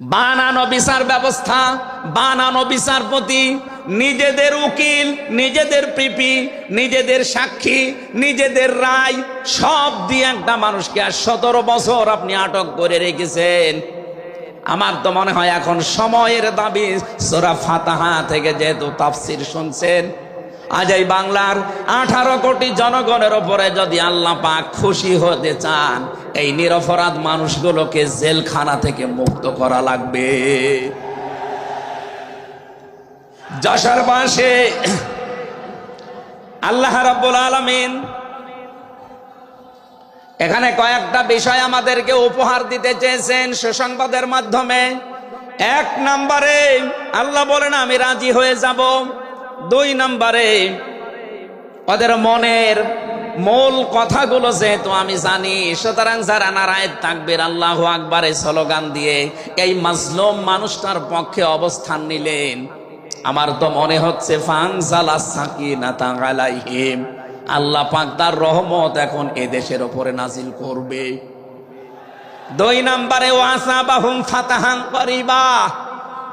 বানানো বিচার ব্যবস্থা, বানানো বিচারপতি নিজেদের উকিল, নিজেদের পিপি, নিজেদের সাক্ষী, নিজেদের রায়, সব দিয়ে একটা মানুষকে আর সতেরো বছর আপনি আটক করে রেখেছেন। আমার তো মনে হয় এখন সময়ের দাবি, সোরা ফাতাহা থেকে যেহেতু তাফসির শুনছেন আজ এই বাংলার আঠারো কোটি জনগণের ওপরে যদি আল্লাহ পাক খুশি হতে চান, এই নিরপরাধ মানুষগুলোকে জেলখানা থেকে মুক্ত করা লাগবে। যশোর পাশে আল্লাহ রাব্বুল আলামিন এখানে কয়েকটা বিষয় আমাদেরকে উপহার দিতে চেয়েছেন সুসংবাদের মাধ্যমে। এক নম্বরে আল্লাহ বলেন, আমি রাজি হয়ে যাব। দুই নম্বরে, ওদের মনের মূল কথাগুলো যেহেতু আমি জানি, সুতরাং যারা নারায়ণ তাকবির আল্লাহ আকবারে স্লোগান দিয়ে এই মাজলুম মানুষটার পক্ষে অবস্থান নিলেন, আমার তো মনে হচ্ছে আল্লাহ পাক তার রহমত এখন এ দেশের ওপরে নাজিল করবে। দুই নম্বরে ওয়াসা বাহুম ফাতাহাং করিবা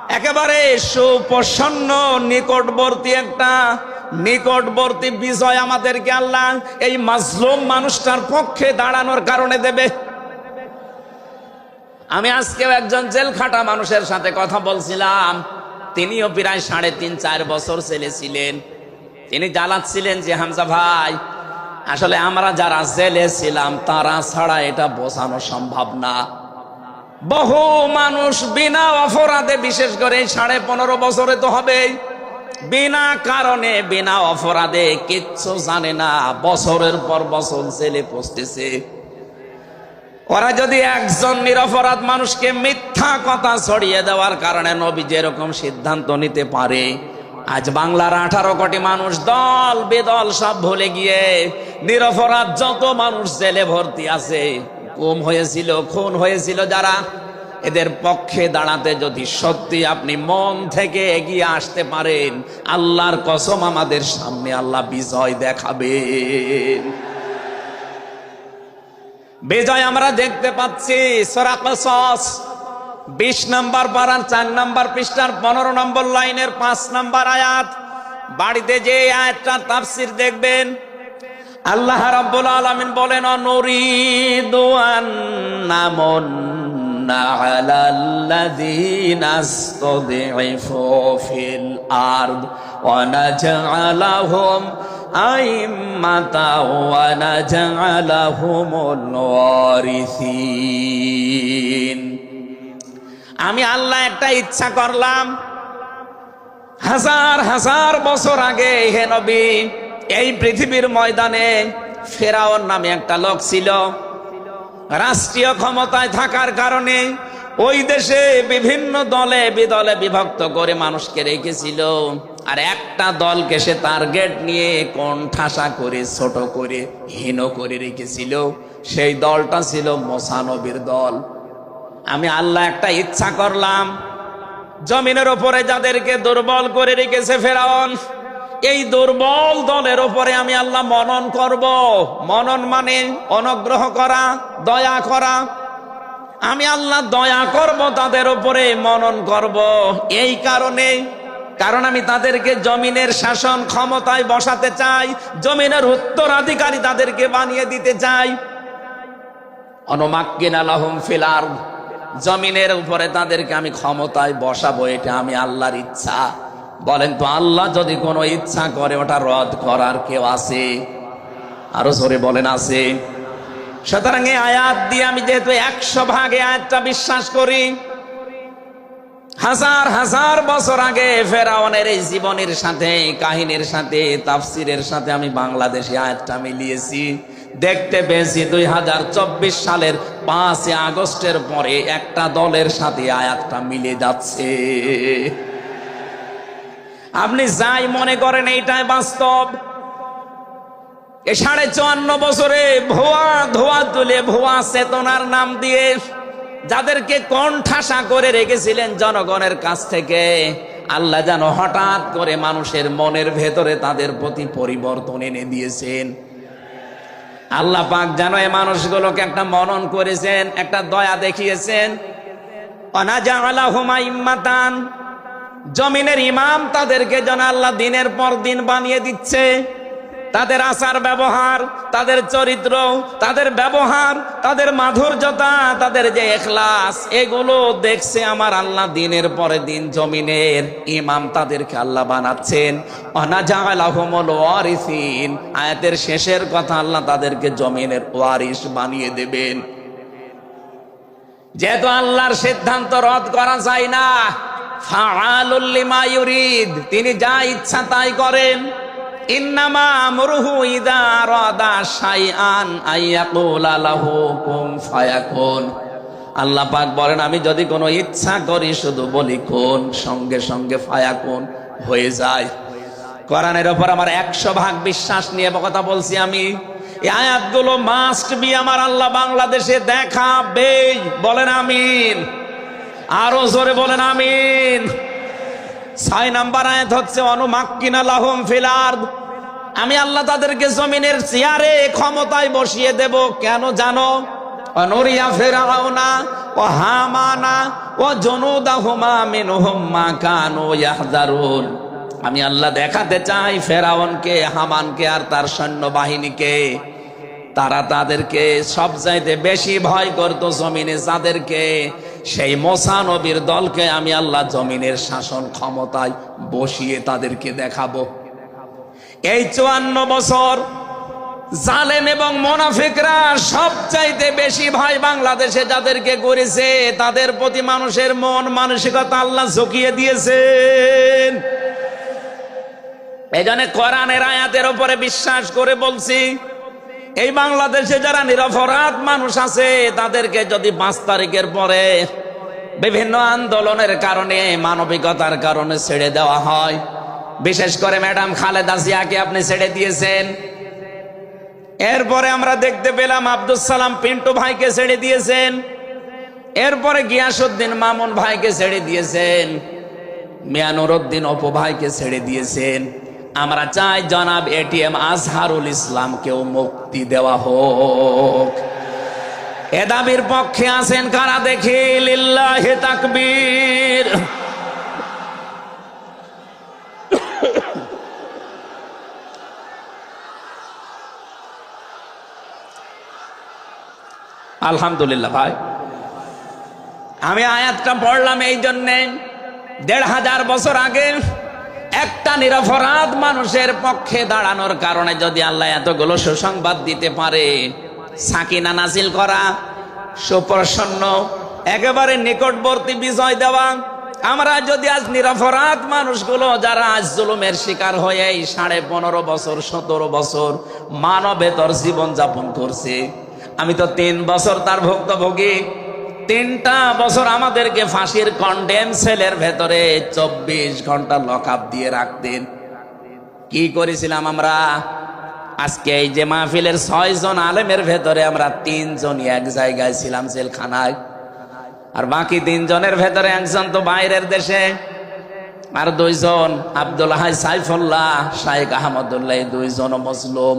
একেবারে সুপ্রসন্ন, নিকটবর্তী একটা, নিকটবর্তী বিজয় আমাদেরকে আল্লাহ এই মাজলুম মানুষটার পক্ষে দাঁড়ানোর কারণে দেবে। আমি আজকেও একজন জেল খাটা মানুষের সাথে কথা বলছিলাম। তিনিও প্রায় সাড়ে তিন, চার বছর ছেলে ছিলেন। তিনি জ্বালাচ্ছিলেন যে হামজা ভাই, আসলে আমরা যারা জেলে ছিলাম, তারা ছাড়া এটা বোঝানো সম্ভব না। বহু মানুষ বিনা অপরাধে, বিশেষ করে সাড়ে পনেরো বছরে তো হবেই, বিনা কারণে, বিনা অপরাধে কিচ্ছু জানে না, বছরের পর বছর জেলে পৌঁছতেছে ওরা যদি একজন নিরপরাধ মানুষকে মিথ্যা কথা ছড়িয়ে দেওয়ার কারণে নবী যেরকম সিদ্ধান্ত নিতে পারে, আজ বাংলার আঠারো কোটি মানুষ দল বেদল সব ভুলে গিয়ে নিরপরাধ যত মানুষ জেলে ভর্তি আছে কম হয়েছিল, খুন হয়েছিল যারা, এদের পক্ষে দাঁড়াতে যদি সত্যি আপনি মন থেকে এগিয়ে আসতে পারেন, আল্লাহর কসম আমাদের সামনে আল্লাহ বিজয় দেখাবেন। বিজয় আমরা দেখতে পাচ্ছি সরাকসস বিশ নম্বর পাড়ার চার নম্বর পৃষ্ঠার, পনেরো নম্বর লাইনের পাঁচ নম্বর আয়াত। বাড়িতে যে আয়াতটা তাফসির দেখবেন আল্লাহ রাব্বুল আলামিন বলেন নুরিদু আন্নামুন্না আলাল্লাযীনা ইসতাদঈফু ফিল আরদ ওয়া নাজআলাহুম আইম্মাতা ওয়া নাজআলাহুমুল ওয়ারিসিন। আমি আল্লাহ একটা ইচ্ছা করলাম, হাজার হাজার বছর আগে হে নবী এই পৃথিবীর ময়দানে ফেরাওর নামে একটা লোক ছিল। রাষ্ট্রীয় ক্ষমতায় থাকার কারণে ওই দেশে বিভিন্ন দলে বিদলে বিভক্ত করে মানুষকে রেখেছিল। আর একটা দলকে সে টার্গেট নিয়ে কোন ঠাসা করে, ছোট করে, হীন করে রেখেছিল। সেই দলটা ছিল মোসানবীর দল। আমি আল্লাহ একটা ইচ্ছা করলাম, জমিনের ওপরে যাদেরকে দুর্বল করে রেখেছে ফেরাউন এই দুর্বল দলের ওপরে আমি আল্লাহ মনন করব। মনন মানে অনুগ্রহ করা, দয়া করা। আমি আল্লাহ দয়া করব তাদের উপরে মনন করব। এই কারণে, কারণ আমি তাদেরকে জমিনের শাসন ক্ষমতায় বসাতে চাই, জমিনের উত্তরাধিকারী তাদেরকে বানিয়ে দিতে চাই। অনুমাক্কিন আলহম ফিলার জমিনের উপরে তাদেরকে আমি ক্ষমতায় বসাবো, এটা আমি আল্লাহর ইচ্ছা। বলেন তো, আল্লাহ যদি কোনো ইচ্ছা করে ওটা রদ করার কেউ আছে? আরও জোরে বলেন, আছে। সুতরাং এই আয়াত দিয়ে আমি যেহেতু একশো ভাগে আয়াতটা বিশ্বাস করি, হাজার হাজার বছর আগে ফেরাউনের এই জীবনের সাথে, কাহিনীর সাথে, তাফসিরের সাথে আমি বাংলাদেশে আয়াতটা মিলিয়েছি। দেখতে পেয়েছি দুই হাজার চব্বিশ সালের পাঁচই আগস্টের পরে একটা দলের সাথে আয়াতটা মিলে যাচ্ছে। আপনি যাই মনে করেন এইটাই বাস্তব। এ সাড়ে চুয়ান্ন বছরে ভুয়া ধোয়া তুলে ভুয়া চেতনার নাম দিয়ে যাদেরকে কণ্ঠাসা করে রেখেছিলেন জনগণের কাছ থেকে, আল্লাহ যেন হঠাৎ করে মানুষের মনের ভেতরে তাদের প্রতি পরিবর্তন এনে দিয়েছেন। আল্লাহ পাক যেন এই মানুষগুলোকে একটা মনন করেছেন, একটা দয়া দেখিয়েছেন। অনাজালাহুমা ইম্মাতান জমিনের ইমাম তাদেরকে যেন আল্লাহ দিনের পর দিন বানিয়ে দিচ্ছে। তাদের আচার ব্যবহার, তাদের চরিত্র, তাদের ব্যবহার, তাদের মাধুর্যতা, তাদের যে এখলাস, এগুলো দেখছে আমার আল্লাহ দিনের পরে দিন জমিনের ইমাম তাদেরকে আল্লাহ বানাচ্ছেন। ওয়ারিসিন, আয়াতের শেষের কথা আল্লাহ তাদেরকে জমিনের ওয়ারিস বানিয়ে দেবেন। যেহেতু আল্লাহর সিদ্ধান্ত রদ করা যায় না ফাআলুল লিমা ইউরিদ, তিনি যা ইচ্ছা তাই করেন। ইন্নামা আমরুহু ইদা রাদা শাইআন আইয়াকুলা লাহু ফায়াকুন। আল্লাহ পাক বলেন, আমি যদি কোনো ইচ্ছা করি শুধু বলি কোন, সঙ্গে সঙ্গে ফায়াকুন হয়ে যায়। কোরআনের ওপর আমার একশো ভাগ বিশ্বাস নিয়ে কথা বলছি আমি। এই আয়াতগুলো মাস্ট বি আমার আল্লাহ বাংলাদেশে দেখাবে বলেন আমিন। আরও জোরে বলেন, আমিন। ছয় নাম্বার আয়াত হচ্ছে, অনুমাক্কিনা লাহুম ফিলার্দ আমি আল্লাহ তাদেরকে জমিনের চেয়ারে ক্ষমতায় বসিয়ে দেব। কেন জানো? অনুরিয়া ফেরাউনা ও হামানা ও জনুদাহুমা মিনহুম মা কানু ইয়াহজারুন আমি আল্লাহ দেখাতে চাই ফেরাউনকে, হামানকে আর তার সৈন্যবাহিনীকে। তারা তাদেরকে সব চাইতে বেশি ভয় করত জমিনে যাদেরকে সেই মোসা নবীর দলকে আমি আল্লাহ জমিনের শাসন ক্ষমতায় বসিয়ে তাদেরকে দেখাবো। এই চুয়ান্ন বছর জালেম এবং মোনাফিকরা সবচাইতে বেশি ভাই বাংলাদেশে যাদেরকে করেছে, তাদের প্রতি মানুষের মন মানসিকতা আল্লাহ ঝুঁকিয়ে দিয়েছেন। এই জন্য কোরআনের আয়াতের উপরে বিশ্বাস করে বলছি এই বাংলাদেশে যারা নিরপরাধ মানুষ আছে, তাদেরকে যদি পাঁচ তারিখের পরে বিভিন্ন আন্দোলনের কারণে, মানবিকতার কারণে ছেড়ে দেওয়া হয়, বিশেষ করে ম্যাডাম খালেদা জিয়াকে আপনি ছেড়ে দিয়েছেন। এরপরে আমরা দেখতে পেলাম আব্দুল সালাম পিন্টু ভাইকে ছেড়ে দিয়েছেন। এরপরে গিয়াসুদ্দিন মামুন ভাইকে ছেড়ে দিয়েছেন। মিয়ানুরুদ্দিন অপু ভাইকে ছেড়ে দিয়েছেন। আমরা চাই জনাব এটিএম আজহারুল ইসলামকেও মুক্তি দেওয়া হোক। এ দাবির পক্ষে আছেন কারা দেখি? লিল্লাহে তাকবীর। আলহামদুলিল্লাহ ভাই। আমি আয়াতটা পড়লাম এই জন্যে। দেড় হাজার বছর আগে একটা নিরপরাধ মানুষের পক্ষে দাঁড়ানোর কারণে যদি আল্লাহ এতগুলো সুসংবাদ দিতে পারে, সাকিনা নাজিল করা, সুপ্রসন্ন, একেবারে নিকটবর্তী বিজয় দেওয়া, আমরা যদি আজ নিরপরাধ মানুষগুলো যারা আজ জুলুমের শিকার হয়ে এই সাড়ে পনেরো বছর, সতেরো বছর মানবেতর জীবন যাপন করছে, আমি তো তিন বছর তার ভুক্তভোগী তিনটা বছর আমাদেরকে ফাঁসির কন্ডেম সেলের ভেতরে চব্বিশ ঘণ্টা লক দিয়ে রাখতেন। কি করেছিলাম আমরা? আজকে এই যে মাহফিলের ছয় জন আলেমের ভেতরে আমরা তিনজনই এক জায়গায় ছিলাম জেলখানায়। আর বাকি তিনজনের ভেতরে একজন তো বাইরের দেশে। আর দুইজন আব্দুল হাই সাইফুল্লাহ শাহেক আহমদুল্লাহ দুইজন মজলুম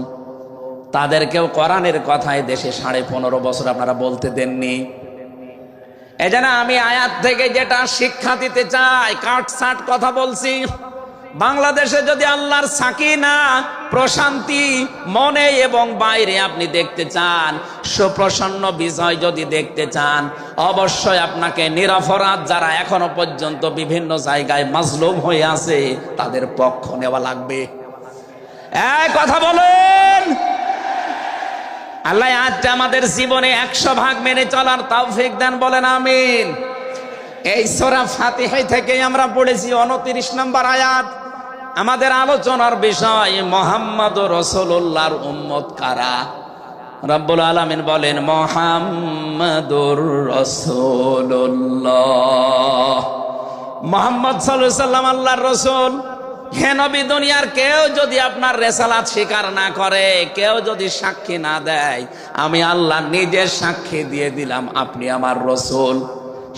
তাদেরকেও কোরআনের কথায় দেশে সাড়ে পনেরো বছর আপনারা বলতে দেননি। এজন্য আমি আয়াত থেকে যেটা শিক্ষা দিতে চাই কাটসাট কথা বলছি। বাংলাদেশে যদি আল্লাহর সাকিনা, প্রশান্তি, মনে এবং বাইরে আপনি দেখতে চান, সুপ্রসন্ন বিজয় যদি দেখতে চান, অবশ্যই আপনাকে নিরপরাধ যারা এখনও পর্যন্ত বিভিন্ন জায়গায় মাজলুম হয়ে আছে, তাদের পক্ষ নেওয়া লাগবে। এক কথা বলেন! আল্লাহ আজটা আমাদের জীবনে একশো ভাগ মেনে চলার তৌফিক দেন, বলেন আমিন। এই সোরা ফাতিহাই থেকে আমরা পড়েছি উনত্রিশ নম্বর আয়াত। আমাদের আলোচনার বিষয় মোহাম্মদ রসুল্লাহর উম্মত কারা? রব্বুল আলমিন বলেন, মোহাম্মদুর রসুল্লাহ মোহাম্মদ সাল্লাম আল্লাহর রসুল। হে নবী, দুনিয়ার কেউ যদি আপনার রেসালাত স্বীকার না করে, কেউ যদি সাক্ষী না দেয়, আমি আল্লাহ নিজের সাক্ষী দিয়ে দিলাম, আপনি আমার রসুল।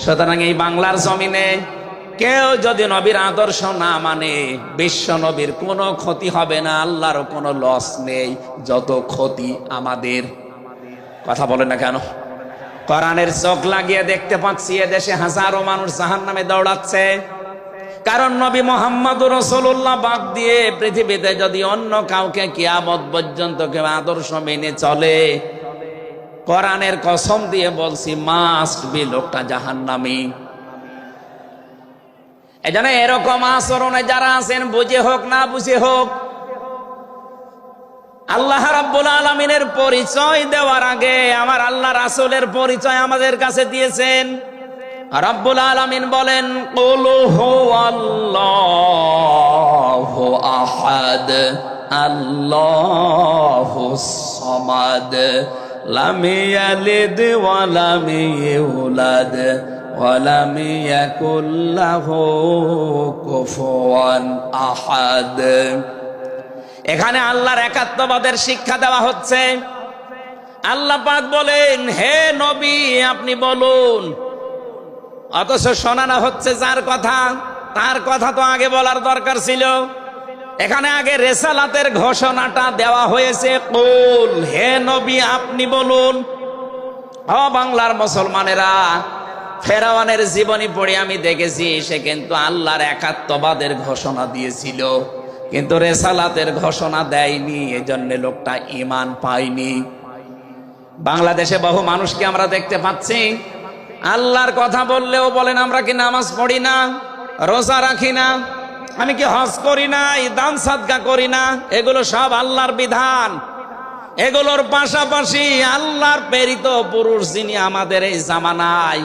সুতরাং এই বাংলার জমিনে কেউ যদি নবীর আদর্শ না মানে বিশ্ব নবীর কোনো ক্ষতি হবে না আল্লাহরও কোনো লস নেই, যত ক্ষতি আমাদের। কথা বলে না কেন? কোরআনের চোখ লাগিয়ে দেখতে পাচ্ছি দেশে হাজারো মানুষ জাহান নামে দৌড়াচ্ছে। কারণ নবী মোহাম্মদ রসুল্লাহ বাদ দিয়ে পৃথিবীতে যদি অন্য কাউকে কিয়ামত পর্যন্ত কেউ আদর্শ মেনে চলে, কোরআনের কসম দিয়ে বলছি মাস্ট বি লোকটা জাহান্নামী। এজন্য এরকম আচরণে যারা আছেন, বুঝে হোক না বুঝে হোক, আল্লাহ রাব্বুল আলমিনের পরিচয় দেওয়ার আগে আমার আল্লাহ রাসুলের পরিচয় আমাদের কাছে দিয়েছেন। রাব্বুল আলামিন বলেন, কুল হুয়াল্লাহু আহাদ, আল্লাহু সামাদ, লাম ইয়ালিদ ওয়া লাম ইউলাদ, ওয়া লাম ইয়াকুল লাহু কুফুয়ান আহাদ. এখানে আল্লাহর একাত্মবাদের শিক্ষা দেওয়া হচ্ছে। আল্লাহ পাক বলেন, হে নবী, আপনি বলুন অথচ শোনানো হচ্ছে যার কথা। তার কথা তো আগে বলার দরকার ছিল। এখানে আগে রেসালাতের ঘোষণাটা দেওয়া হয়েছে। কুল, হে নবী, আপনি বলুন, ও বাংলার মুসলমানেরা, ফেরাওয়ানের জীবনী পড়ে আমি দেখেছি, সে কিন্তু আল্লাহর একাত্মবাদের ঘোষণা দিয়েছিল। কিন্তু রেসালাতের ঘোষণা দেয়নি, এজন্য লোকটা ইমান পায়নি। বাংলাদেশে বহু মানুষকে আমরা দেখতে পাচ্ছি আল্লাহর কথা বললেও বলেন, আমরা কি নামাজ পড়ি না? রোজা রাখি না? আমি কি হজ করি না? দান সাদকা করি না? এগুলো সব আল্লাহর বিধান। এগুলোর পাশাপাশি আল্লাহর প্রেরিত পুরুষ যিনি আমাদের এই জামানায়,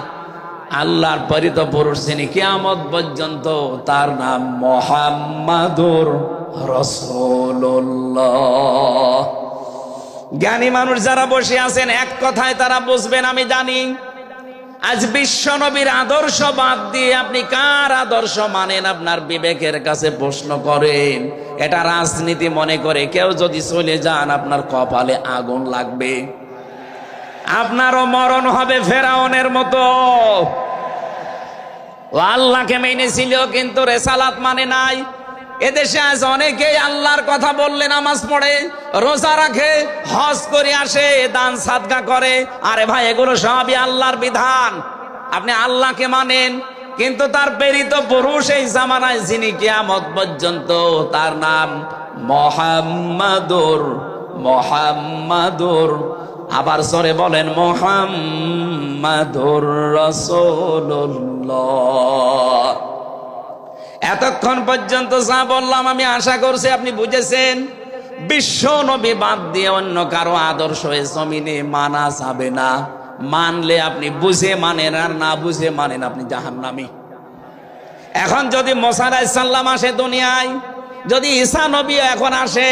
আল্লাহর প্রেরিত পুরুষ যিনি কিয়ামত পর্যন্ত, তার নাম মোহাম্মদুর রসুল্লাহ জ্ঞানী মানুষ যারা বসে আছেন, এক কথায় তারা বুঝবেন, আমি জানি আজ বিশ্ব নবীর আদর্শ বাদ দিয়ে আপনি কার আদর্শ মানেন? আপনার বিবেকের কাছে প্রশ্ন করেন। এটা রাজনীতি মনে করে কেউ যদি চলে যান, আপনার কপালে আগুন লাগবে। আপনারও মরণ হবে ফেরাউনের মতো। আল্লাহকে মেনেছিল কিন্তু রেসালাত মানে নাই। এদেশে আজ অনেকেই আল্লাহর কথা বললে নামাজ পড়ে, রোজা রাখে, হজ করে আসে, দান সাদগা করে। আরে ভাই, এগুলো সবই আল্লাহর বিধান। আপনি আল্লাহকে মানেন, কিন্তু তার প্রেরিত পুরুষ এই জামানায় যিনি কিয়ামত পর্যন্ত তার নাম মোহাম্মদুর মোহাম্মদুর। আবার সরে বলেন, মোহাম্মদুর রসুল্লাহ এতক্ষণ পর্যন্ত যা বললাম, আমি আশা করছি আপনি বুঝেছেন। বিশ্ব নবী বাদ দিয়ে অন্য কারও আদর্শ এ জমিনে মানা যাবে না। মানলে আপনি বুঝে মানেন, আর না বুঝে মানেন আপনি জাহান্নামী। এখন যদি মোসারাই সাল্লাম আসে দুনিয়ায়, যদি ঈসা নবী এখন আসে,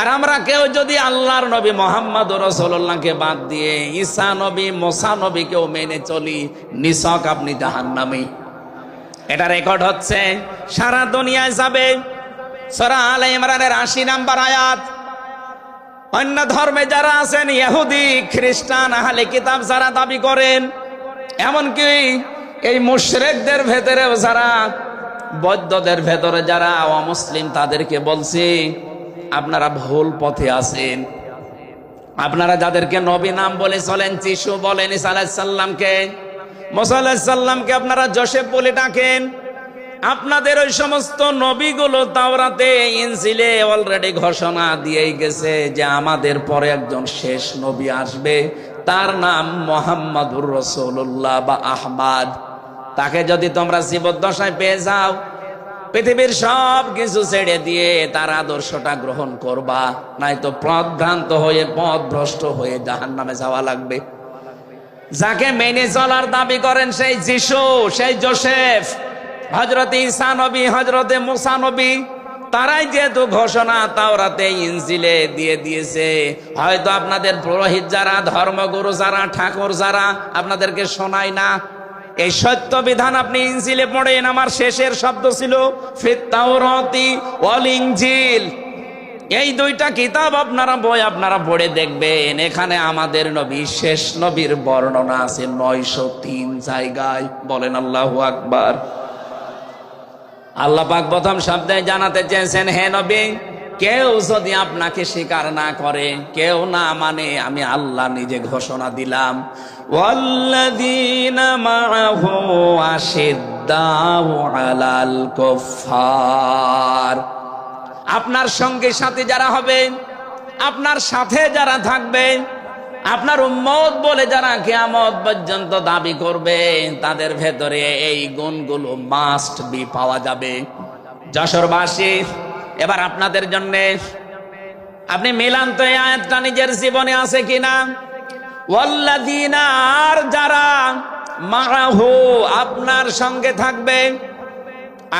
আর আমরা কেউ যদি আল্লাহর নবী মোহাম্মদ রসোল্লাহকে বাদ দিয়ে ঈসা নবী, মোসা নবীকেও মেনে চলি নিশক আপনি জাহান্নামী। এটা রেকর্ড হচ্ছে, সারা দুনিয়ায় যাবে। সরা আল ইমরানের আশি নাম্বার আয়াত। অন্য ধর্মে যারা আছেন, ইহুদি, খ্রিস্টান, আহলে কিতাব যারা দাবি করেন, এমনকি এই মুশরেকদের ভেতরেও যারা, বৌদ্ধদের ভেতরে যারা অমুসলিম, তাদেরকে বলছি, আপনারা ভুল পথে আছেন। আপনারা যাদেরকে নবী নাম বলে চলেন চিশু বলেন ইসা আলাহিসাল্লামকে মোসাল্লাহামকে আপনারা জোসেফ বলে ডাকেন। আপনাদের ওই সমস্ত নবীগুলো তাওরাতে ইনসিলে অলরেডি ঘোষণা দিয়েই গেছে যে আমাদের পরে একজন শেষ নবী আসবে। তার নাম মোহাম্মদুর রসুল্লাহ বা আহমাদ। তাকে যদি তোমরা জীবদ্দশায় পেয়ে যাও, পৃথিবীর সব কিছু ছেড়ে দিয়ে তার আদর্শটা গ্রহণ করবা নাই নয়তো পথভ্রান্ত হয়ে পথ ভ্রষ্ট হয়ে জাহান নামে যাওয়া লাগবে। যাকে মেনে চলার দাবি করেন সেই যিশু, সেই জোসেফ। হজরত ইসানবী হজরতে মুসানবী তারাই যেহেতু ঘোষণা তাওরাতে ইনজিলে দিয়ে দিয়েছে। হয়তো আপনাদের পুরোহিত যারা, ধর্মগুরু যারা, ঠাকুর যারা, আপনাদেরকে শোনায় না। এই সত্য বিধান আপনি ইনজিলে পড়েন, আমার শেষের শব্দ ছিল ফিত্তাউরতি ওয়াল ইনজিল। এই দুইটা কিতাব আপনারা বই আপনারা পড়ে দেখবেন। এখানে আমাদের নবী, শেষ নবীর বর্ণনা আছে নয়শো তিন জায়গায়। বলেন আল্লাহ আকবার। আল্লাহ পাক প্রথম শব্দে জানাতে চেয়েছেন, হে নবী, কেউ যদি আপনাকে স্বীকার না করে, কেউ না মানে আমি আল্লাহ নিজে ঘোষণা দিলাম। আলাল কুফফার। আপনার সঙ্গে সাথে যারা হবে আপনার সাথে যারা থাকবে আপনার উম্মত বলে যারা কেয়ামত পর্যন্ত দাবি করবে, তাদের ভেতরে এই গুণগুলো মাস্ট বি পাওয়া যাবে। যশোরবাসী এবার আপনাদের জন্য, আপনি মিলান তো আয়াতটা নিজের জীবনে আছে কিনা? আর যারা মারাহু আপনার সঙ্গে থাকবে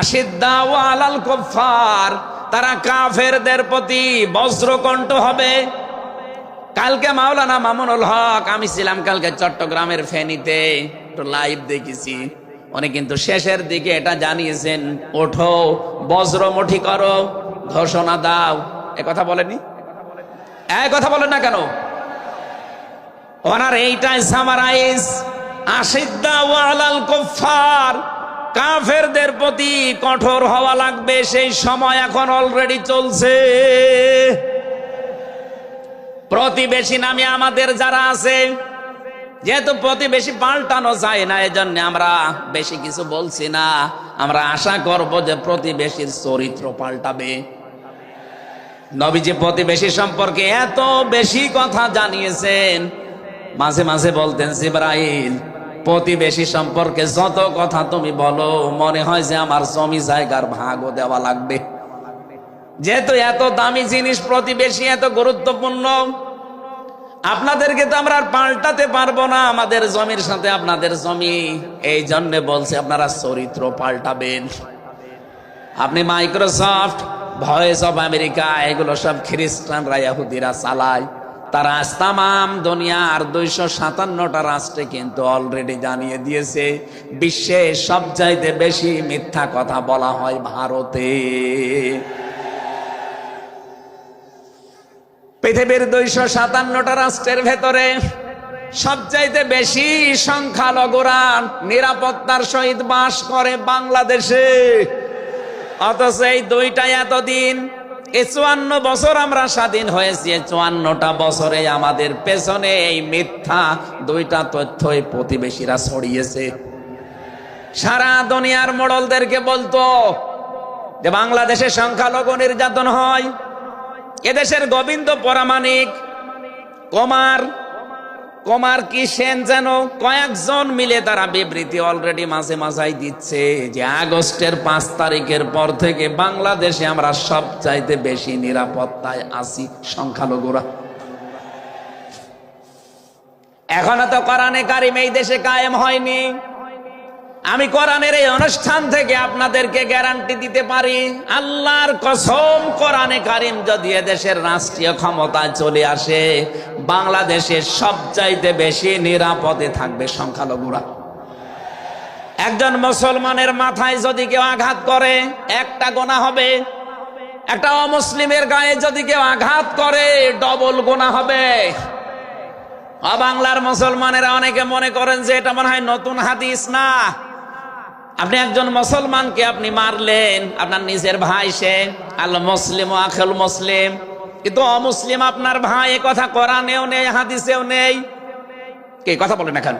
আশিদ্দা আলাল কুফার তারা কাফেরদের প্রতি বজ্রকণ্ঠ হবে। কালকে মাওলানা মামুনুল হক, আমি ছিলাম কালকে চট্টগ্রামের ফেনীতে, একটু লাইভ দেখেছি। উনি কিন্তু শেষের দিকে এটা জানিয়েছেন, ওঠো বজ্রমুঠি করো, ঘোষণা দাও। এ কথা বলেনি এ কথা বলেন না কেন? ওনার এইটাই সামারাইজ আশিদ্দা ওয়ালাল কুফার কাফেরদের প্রতি কঠোর হওয়া লাগবে, সেই সময় এখন অলরেডি চলছে। প্রতিবেশী নামে আমাদের যারা আছে, যেহেতু প্রতিবেশী পাল্টানো যায় না, এজন্য আমরা বেশি কিছু বলছি না। আমরা আশা করব যে প্রতিবেশীর চরিত্র পাল্টাবে। নবীজি প্রতিবেশী সম্পর্কে এত বেশি কথা জানিয়েছেন। মাঝে মাঝে বলতেন, জিব্রাইল প্রতিবেশী সম্পর্কে যত কথা তুমি বলো, মনে হয় যে আমার জমি জায়গার ভাগও দেওয়া লাগবে। যেহেতু এত দামি জিনিস প্রতিবেশী এত গুরুত্বপূর্ণ, আপনাদেরকে তো আমরা আর পাল্টাতে পারব না, আমাদের জমির সাথে আপনাদের জমি। এই জন্য বলছে, আপনারা চরিত্র পাল্টাবেন। আপনি মাইক্রোসফট, ভয়েস অফ আমেরিকা, এগুলো সব খ্রিস্টানরা, ইহুদিরা চালায়। তারা তামাম দুনিয়ার দুইশো সাতান্নটা রাষ্ট্রে কিন্তু অলরেডি জানিয়ে দিয়েছে, বিশ্বে সবচাইতে বেশি মিথ্যা কথা বলা হয় ভারতে। পৃথিবীর দুইশো সাতান্নটা রাষ্ট্রের ভেতরে সবচাইতে বেশি সংখ্যালঘুরা নিরাপত্তার সহিত বাস করে বাংলাদেশে। অথচ এই দুইটা এতদিন এই চুয়ান্ন বছর আমরা স্বাধীন হয়েছি, এই চুয়ান্নটা বছরে আমাদের পেছনে এই মিথ্যা দুইটা তথ্যই প্রতিবেশীরা ছড়িয়েছে। সারা দুনিয়ার মোড়লদেরকে বলতো যে বাংলাদেশে সংখ্যালঘু নির্যাতন হয়, এদেশের গোবিন্দ পরামানিক কুমার কুমার কি সেন যেন? কয়েকজন মিলে তারা বিবৃতি অলরেডি মাঝে মাঝাই দিচ্ছে যে আগস্টের পাঁচ তারিখের পর থেকে বাংলাদেশে আমরা সব চাইতে বেশি নিরাপত্তায় আছি, সংখ্যালঘুরা। এখনও তো কোরআনে কারিম এই দেশে কায়েম হয়নি। আমি কোরআনের এই অনুষ্ঠান থেকে আপনাদেরকে গ্যারান্টি দিতে পারি, আল্লাহর কসম কোরআনে কারিম যদি দেশের রাষ্ট্রীয় ক্ষমতায় চলে আসে বাংলাদেশের সবচাইতে বেশি নিরাপদে থাকবে সংখ্যালঘুরা। একজন মুসলমানের মাথায় যদি কেউ আঘাত করে, একটা গোনা হবে। একটা অমুসলিমের গায়ে যদি কেউ আঘাত করে, ডবল গোনা হবে। বাংলার মুসলমানেরা অনেকে মনে করেন যে এটা মনে হয় নতুন হাদিস না। আপনি একজন মুসলমানকে আপনি মারলেন, আপনার নিজের ভাই সে আল মুসলিম আখেল মুসলিম। কিন্তু অমুসলিম আপনার ভাই, এ কথা কোরআনেও নেই, হাদিসেও নেই। কে কথা বলেন এখন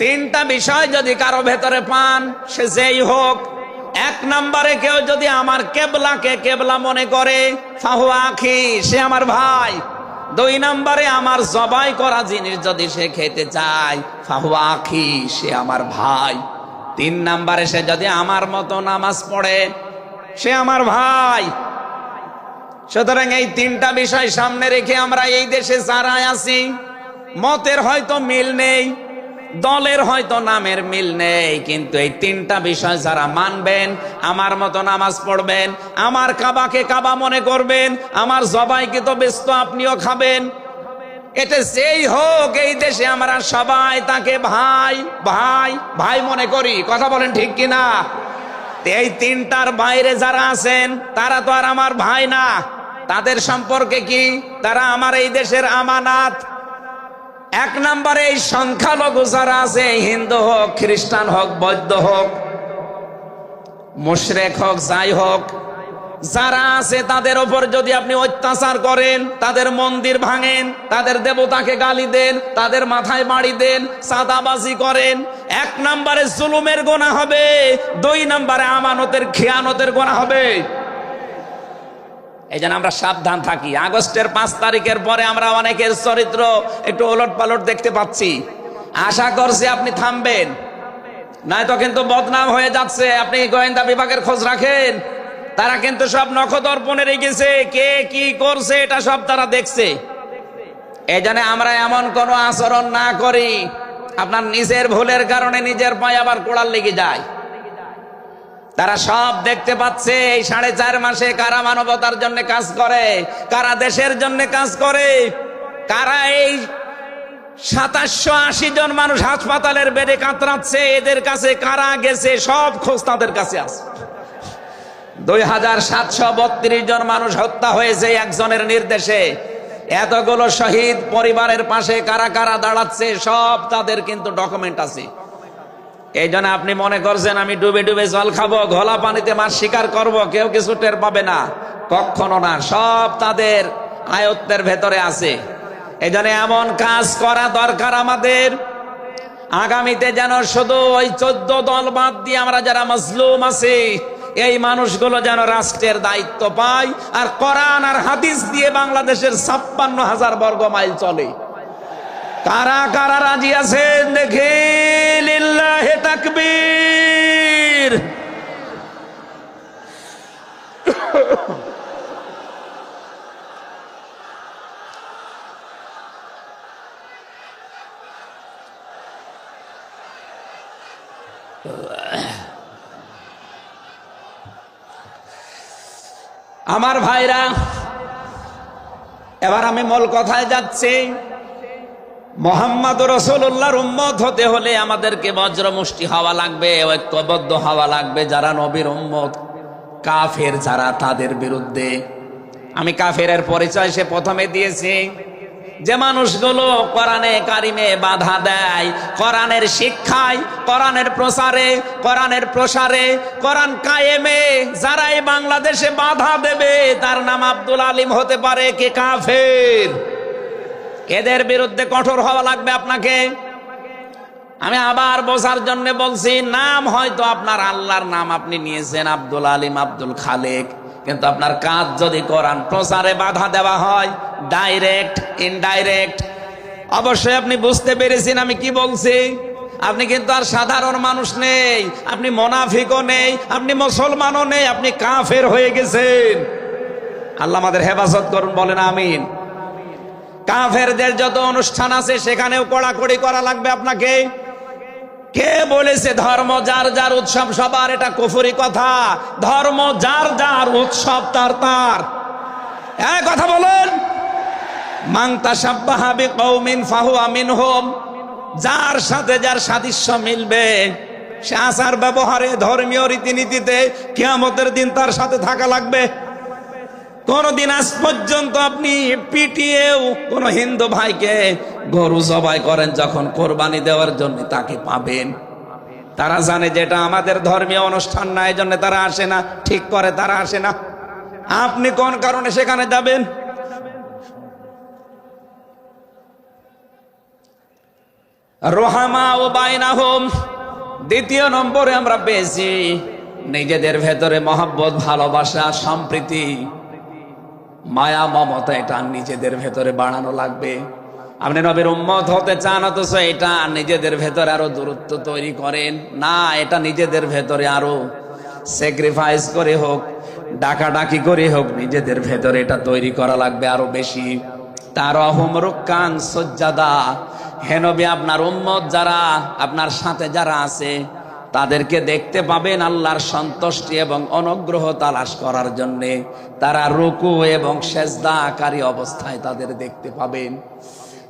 তিনটা বিষয় যদি কারও ভেতরে পান, সে যেই হোক। এক নম্বরে কেউ যদি আমার কেবলাকে কেবলা মনে করে আখি, সে আমার ভাই। দুই নম্বরে আমার জবাই করা জিনিস যদি সে খেতে চায়, ফাহু আখি, সে আমার ভাই। তিন নাম্বারে সে যদি আমার মতো নামাজ পড়ে, সে আমার ভাই। সুতরাং এই তিনটা বিষয় সামনে রেখে আমরা এই দেশে যারা আছি, মতের হয়তো মিল নেই, দলের হয়তো নামের মিল নেই, কিন্তু এই তিনটা বিষয় যারা মানবেন, আমার মতো নামাজ পড়বেন, আমার কাবাকে কাবা মনে করবেন, আমার জবাইকে তো ব্যস্ত আপনিও খাবেন এটা যেই হোক, এই দেশে আমরা সবাই তাকে ভাই ভাই ভাই মনে করি। কথা বলেন ঠিক কিনা? এই তিনটার বাইরে যারা আছেন, তারা তো আর আমার ভাই না। তাদের সম্পর্কে কি? তারা আমার এই দেশের আমানাত। এক নম্বরে এই সংখ্যালঘু যারা আছে, হিন্দু হোক, খ্রিস্টান হোক, বৌদ্ধ হোক, মুশরেক হোক, যাই হোক যারা আছে তাদের ওপর যদি আপনি অত্যাচার করেন, তাদের মন্দির ভাঙেন, তাদের দেবতাকে গালি দেন, তাদের মাথায় বাড়ি দেন, সাদাবাজি করেন, এক নম্বরে জুলুমের গোনা হবে, দুই নম্বরে আমানতের খেয়ানতের গোনা হবে। এই জন্য আমরা সাবধান থাকি। আগস্টের পাঁচ তারিখের পরে আমরা অনেকের চরিত্র একটু ওলট পালট দেখতে পাচ্ছি। আশা করছি আপনি থামবেন। নয়তো কিন্তু বদনাম হয়ে যাচ্ছে। আপনি গোয়েন্দা বিভাগের খোঁজ রাখেন। তারা কিন্তু সব নখদর্পণে রেখেছে। কে কি করছে এটা সব তারা দেখছে। এই আমরা এমন কোনো আচরণ না করি। আপনার নিজের ভুলের কারণে নিজের পায়ে আবার কোড়াল লেগে যায়। তারা সব দেখতে পাচ্ছে, এই সাড়ে চার মাসে কারা মানবতার জন্য কাজ করে, কারা দেশের জন্য কাজ করে, কারা এই সাতাশশো আশি জন মানুষ হাসপাতালের বেডে কাতরাচ্ছে, এদের কাছে কারা গেছে, সব খোঁজ তাদের কাছে আছে। দুই হাজার সাতশো বত্রিশ জন মানুষ হত্যা হয়েছে একজনের নির্দেশে। এতগুলো শহীদ পরিবারের পাশে কারা কারা দাঁড়াচ্ছে, সব তাদের কিন্তু ডকুমেন্ট আছে। এই জন্য আপনি মনে করছেন, আমি ডুবে ডুবে জল খাব, ঘোলা পানিতে মাছ শিকার করব, কেউ কিছু টের পাবে না। কখনো না, সব তাদের আয়ত্তের ভেতরে আছে। এই এমন কাজ করা দরকার আমাদের। আগামীতে যেন শুধু ওই চোদ্দ দল বাদ দিয়ে আমরা যারা মজলুম আছি এই মানুষগুলো যেন রাষ্ট্রের দায়িত্ব পায় আর কোরআন আর হাদিস দিয়ে বাংলাদেশের ছাপ্পান্ন হাজার বর্গ মাইল চলে কারা কারা রাজি আছেন দেখে লিল্লাহে তাকবীর আমার ভাইরা, এবার আমি মল কথায় যাচ্ছি। মোহাম্মদ রসুল্লাহর উম্মত হতে হলে আমাদেরকে বজ্র মুষ্টি হওয়া লাগবে, ঐক্যবদ্ধ হওয়া লাগবে। যারা নবীর উম্মত, কাফের যারা তাদের বিরুদ্ধে। আমি কাফের পরিচয় সে প্রথমে দিয়েছি। যে মানুষগুলো কোরআনে কারিমে বাধা দেয়, কোরআনের শিক্ষায়, কোরআনের প্রসারে কোরআনের প্রসারে, কোরআন কায়েমে যারাই বাংলাদেশে বাধা দেবে, তার নাম আব্দুল আলিম হতে পারে কে কাফের? এদের বিরুদ্ধে কঠোর হওয়া লাগবে আপনাকে? আমি আবার বোঝার জন্য বলছি, নাম হয়তো আপনার আল্লাহর নাম আপনি নিয়েছেন, আব্দুল আলিম, আব্দুল খালেক। কিন্তু আপনার কাজ যদি করান প্রচারে বাধা দেওয়া হয় ডাইরেক্ট ইনডাইরেক্ট অবশ্যই আপনি বুঝতে পেরেছেন আমি কি বলছি। আপনি কিন্তু আর সাধারণ মানুষ নেই, আপনি মোনাফিকও নেই, আপনি মুসলমানও নেই, আপনি কাফের হয়ে গেছেন। আল্লাহ আমাদের হেফাজত করুন, বলেন আমিন। কাফেরদের যত অনুষ্ঠান আছে সেখানেও কড়াকড়ি করা লাগবে আপনাকে। কে বলেছে ধর্ম যার যার উৎসব, সবার এটা কুফুরি কথা। ধর্ম যার যার উৎসব, তার তার। হ্যাঁ কথা বলুন। মাংতা সাব্বাহাবি কৌমিন ফাহু আমিন হোম যার সাথে যার সাদৃশ্য মিলবে, সে আচার ব্যবহারে, ধর্মীয় রীতিনীতিতে কিয়ামতের দিন তার সাথে থাকা লাগবে। কোনদিন আজ পর্যন্ত আপনি পিটিয়েও কোন হিন্দু ভাইকে গরু জবাই করেন যখন কোরবানি দেওয়ার জন্য তাকে পাবেন। তারা জানে যেটা আমাদের ধর্মীয় অনুষ্ঠান না এই জন্য তারা আসে না, ঠিক করে তারা আসে না। আপনি কোন কারণে সেখানে যাবেন? রোহামা ও বাইনা হোম দ্বিতীয় নম্বরে আমরা পেয়েছি নিজেদের ভেতরে মহব্বত, ভালোবাসা, সম্প্রীতি। মায়া, মমতা, এটা নিজেদের ভেতরে বাড়ানো লাগবে। আপনি নবীর উম্মত হতে চান, অথচ এটা নিজেদের ভেতরে আরও দূরত্ব তৈরি করেন। না, এটা নিজেদের ভেতরে আরও স্যাক্রিফাইস করে হোক, ডাকাডাকি করে হোক, নিজেদের ভেতরে এটা তৈরি করা লাগবে আরও বেশি। তার অহম রুকান সজ্জাদা হেনবি আপনার উম্মত যারা, আপনার সাথে যারা আছে, তাদেরকে দেখতে পাবেন আল্লাহর সন্তুষ্টি এবং অনুগ্রহ তালাশ করার জন্যে। তারা রুকু এবং সেজদাকারী অবস্থায় তাদের দেখতে পাবেন।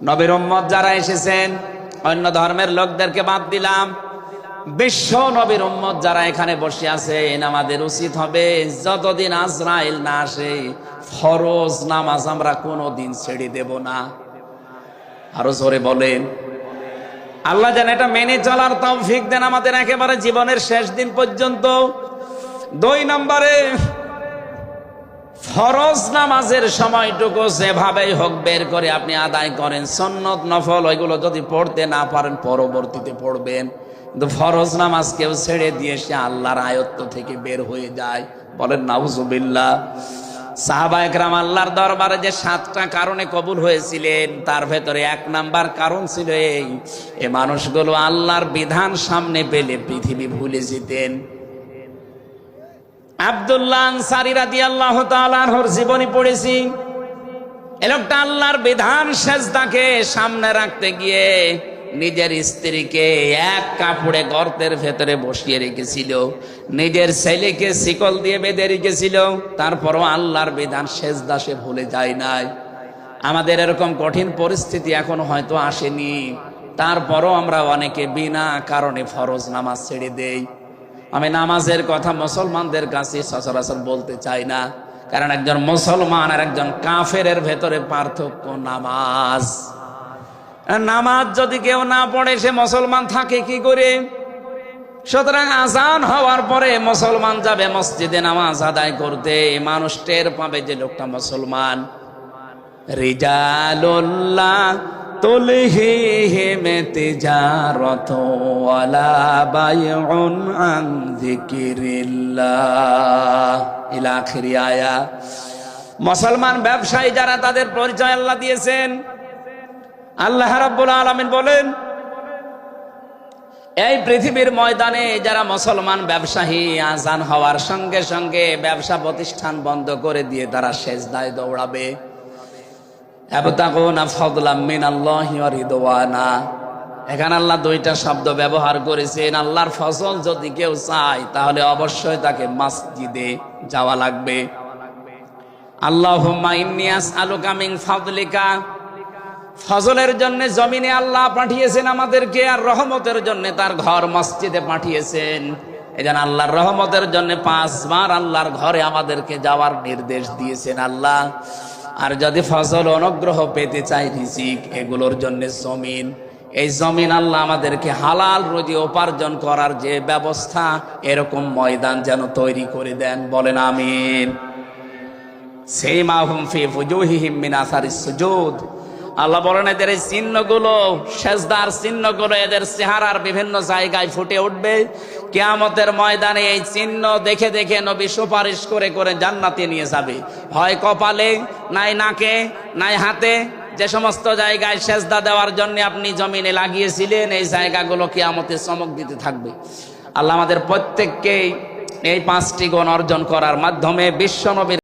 নবীর উম্মত যারা এসেছেন, অন্য ধর্মের লোকদেরকে বাদ দিলাম। বিশ্ব নবীর উম্মত যারা এখানে বসে আছেন আমাদের উচিত হবে। যতদিন আজরাইল না আসে, ফরজ নামাজ আমরা কোনোদিন ছেড়ে দেব না। আরও জোরে বলেন। আল্লাহ যেন এটা মেনে চলার তৌফিক দেন আমাদের একেবারে জীবনের শেষ দিন পর্যন্ত। দুই নম্বরে, ফরজ নামাজের সময়টুকু যেভাবেই হোক বের করে আপনি আদায় করেন। সন্নত নফল, ওইগুলো যদি পড়তে না পারেন, পরবর্তীতে পড়বেন। ফরজ নামাজ কেউ ছেড়ে দিয়ে সে আল্লাহর আয়ত্ত থেকে বের হয়ে যায়। বলেন, নাউজুবিল্লাহ। সাহাবা একরাম আল্লাহর দরবারে যে সাতটা কারণে কবুল হয়েছিলেন, তার ভেতরে এক নাম্বার কারণ ছিল এই, এ মানুষগুলো আল্লাহর বিধান সামনে পেলে পৃথিবী ভুলে যেতেন। আব্দুল্লাহ আনসারি রাদিয়াল্লাহু তাআলার জীবনী পড়েছি। এ লোকটা আল্লাহর বিধান সেজদাকে সামনে রাখতে গিয়ে নিজের স্ত্রীকে এক কাপড়ে গর্তের ভেতরে বসিয়ে রেখেছিল। নিজের ছেলেকে শিকল দিয়ে বেঁধে রেখেছিল। তারপরও আল্লাহর বিধান সেজদা সে ভুলে যায় নাই। আমাদের এরকম কঠিন পরিস্থিতি এখন হয়তো আসেনি। তারপরও আমরা অনেকে বিনা কারণে ফরজ নামাজ ছেড়ে দেই। আমি নামাজের কথা মুসলমানদের কাছে সচরাচর বলতে চাই না। কারণ একজন মুসলমান আর একজন কাফের ভেতরে পার্থক্য নামাজ। নামাজ যদি কেউ না পড়ে, সে মুসলমান থাকে কি করে? সুতরাং আজান হওয়ার পরে মুসলমান যাবে মসজিদে নামাজ আদায় করতে। মানুষ টের পাবে যে লোকটা মুসলমান। রিজালুল্লাহ মুসলমান ব্যবসায়ী যারা তাদের পরিচয় আল্লাহ দিয়েছেন। আল্লাহ রাব্বুল আলামিন বলেন, এই পৃথিবীর ময়দানে যারা মুসলমান ব্যবসায়ী, আজান হওয়ার সঙ্গে সঙ্গে ব্যবসা প্রতিষ্ঠান বন্ধ করে দিয়ে তারা দৌড়াবে। মিনাল্লাহি ওয়া রিদওয়ানা। এখানে আল্লাহ দুইটা শব্দ ব্যবহার করেছেন, আল্লাহর ফসল যদি কেউ চায়, তাহলে অবশ্যই তাকে মসজিদে যাওয়া লাগবে। আসআলুকা মিন ফাদলিকা। ফজলের জন্য জমিনে আল্লাহ পাঠিয়েছেন আমাদেরকে আর রহমতের জন্য তার ঘর মসজিদে পাঠিয়েছেন। এজন্য আল্লাহর রহমতের জন্য পাঁচবার আল্লাহর ঘরে আমাদেরকে যাওয়ার নির্দেশ দিয়েছেন আল্লাহ। আর যদি ফসল অনুগ্রহ পেতে চাই রিজিক, এগুলোর জন্য জমিন। এই জমিন আল্লাহ আমাদেরকে হালাল রুজি উপার্জন করার যে ব্যবস্থা, এরকম ময়দান যেন তৈরি করে দেন। বলেন আমিন। সেই মাহুম ফি ফুজুহিহিম মিন আসারিস সুজুদ। আল্লাহ বলেন, এদের এই চিহ্নগুলো, সেজদার চিহ্নগুলো এদের চেহারার বিভিন্ন জায়গায় ফুটে উঠবে। কেয়ামতের ময়দানে এই চিহ্ন দেখে দেখে নবী সুপারিশ করে করে জান্নাতে নিয়ে যাবে। হয় কপালে, নাই নাকে, নাই হাতে, যে সমস্ত জায়গায় সেজদা দেওয়ার জন্য আপনি জমিনে লাগিয়েছিলেন, এই জায়গাগুলো কেয়ামতে চমক দিতে থাকবে। আল্লাহ আমাদের প্রত্যেককেই এই পাঁচটি গুণ অর্জন করার মাধ্যমে বিশ্ব নবীর